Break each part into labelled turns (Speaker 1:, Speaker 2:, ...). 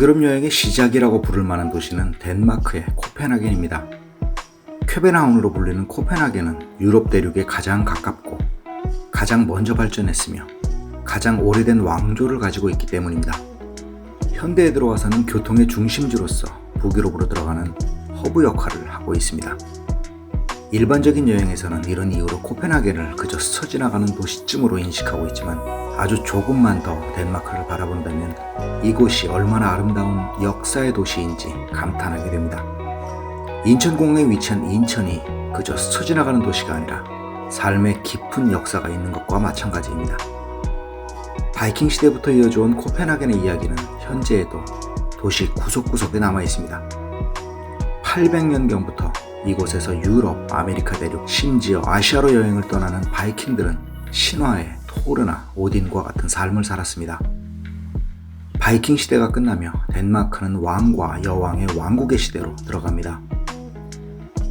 Speaker 1: 북유럽 여행의 시작이라고 부를 만한 도시는 덴마크의 코펜하겐입니다. 쾌베나운으로 불리는 코펜하겐은 유럽 대륙에 가장 가깝고 가장 먼저 발전했으며 가장 오래된 왕조를 가지고 있기 때문입니다. 현대에 들어와서는 교통의 중심지로서 북유럽으로 들어가는 허브 역할을 하고 있습니다. 일반적인 여행에서는 이런 이유로 코펜하겐을 그저 스쳐 지나가는 도시쯤으로 인식하고 있지만 아주 조금만 더 덴마크를 바라본다면 이곳이 얼마나 아름다운 역사의 도시인지 감탄하게 됩니다. 인천공항에 위치한 인천이 그저 스쳐 지나가는 도시가 아니라 삶의 깊은 역사가 있는 것과 마찬가지입니다. 바이킹 시대부터 이어져 온 코펜하겐의 이야기는 현재에도 도시 구석구석에 남아 있습니다. 800년경부터 이곳에서 유럽, 아메리카 대륙, 심지어 아시아로 여행을 떠나는 바이킹들은 신화의 토르나 오딘과 같은 삶을 살았습니다. 바이킹 시대가 끝나며 덴마크는 왕과 여왕의 왕국의 시대로 들어갑니다.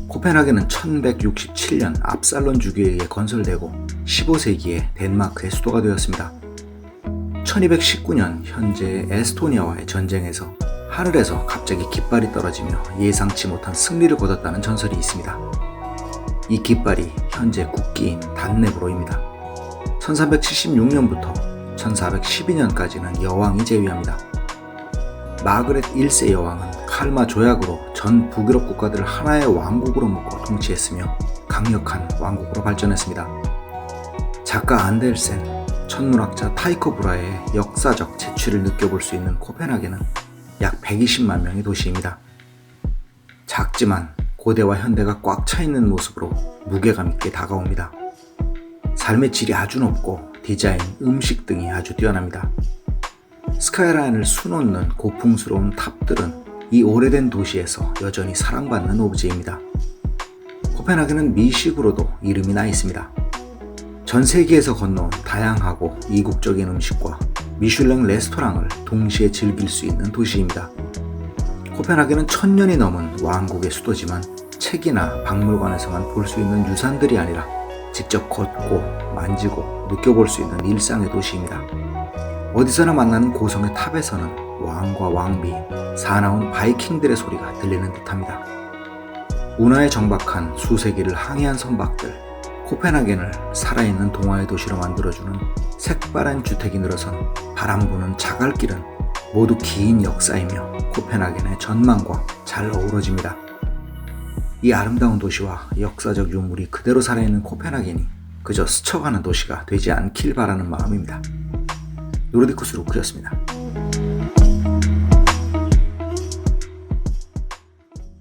Speaker 1: 코펜하겐은 1167년 압살론 주교에 의해 건설되고 15세기에 덴마크의 수도가 되었습니다. 1219년 현재 에스토니아와의 전쟁에서 하늘에서 갑자기 깃발이 떨어지며 예상치 못한 승리를 거뒀다는 전설이 있습니다. 이 깃발이 현재 국기인 단네브로입니다. 1376년부터 1412년까지는 여왕이 제위합니다. 마그렛 1세 여왕은 칼마 조약으로 전 북유럽 국가들을 하나의 왕국으로 묶어 통치했으며 강력한 왕국으로 발전했습니다. 작가 안델센, 천문학자 타이코 브라의 역사적 재취를 느껴볼 수 있는 코펜하겐은 약 120만 명의 도시입니다. 작지만 고대와 현대가 꽉 차 있는 모습으로 무게감 있게 다가옵니다. 삶의 질이 아주 높고 디자인, 음식 등이 아주 뛰어납니다. 스카이라인을 수놓는 고풍스러운 탑들은 이 오래된 도시에서 여전히 사랑받는 오브제입니다. 코펜하겐은 미식으로도 이름이 나 있습니다. 전 세계에서 건너온 다양하고 이국적인 음식과 미슐랭 레스토랑을 동시에 즐길 수 있는 도시입니다. 코펜하겐은 천년이 넘은 왕국의 수도지만 책이나 박물관에서만 볼 수 있는 유산들이 아니라 직접 걷고 만지고 느껴볼 수 있는 일상의 도시입니다. 어디서나 만나는 고성의 탑에서는 왕과 왕비, 사나운 바이킹들의 소리가 들리는 듯합니다. 운하에 정박한 수세기를 항해한 선박들, 코펜하겐을 살아있는 동화의 도시로 만들어주는 색바란 주택이 늘어선 바람 부는 자갈길은 모두 긴 역사이며 코펜하겐의 전망과 잘 어우러집니다. 이 아름다운 도시와 역사적 유물이 그대로 살아있는 코펜하겐이 그저 스쳐가는 도시가 되지 않길 바라는 마음입니다. 노르디쿠스 루크였습니다.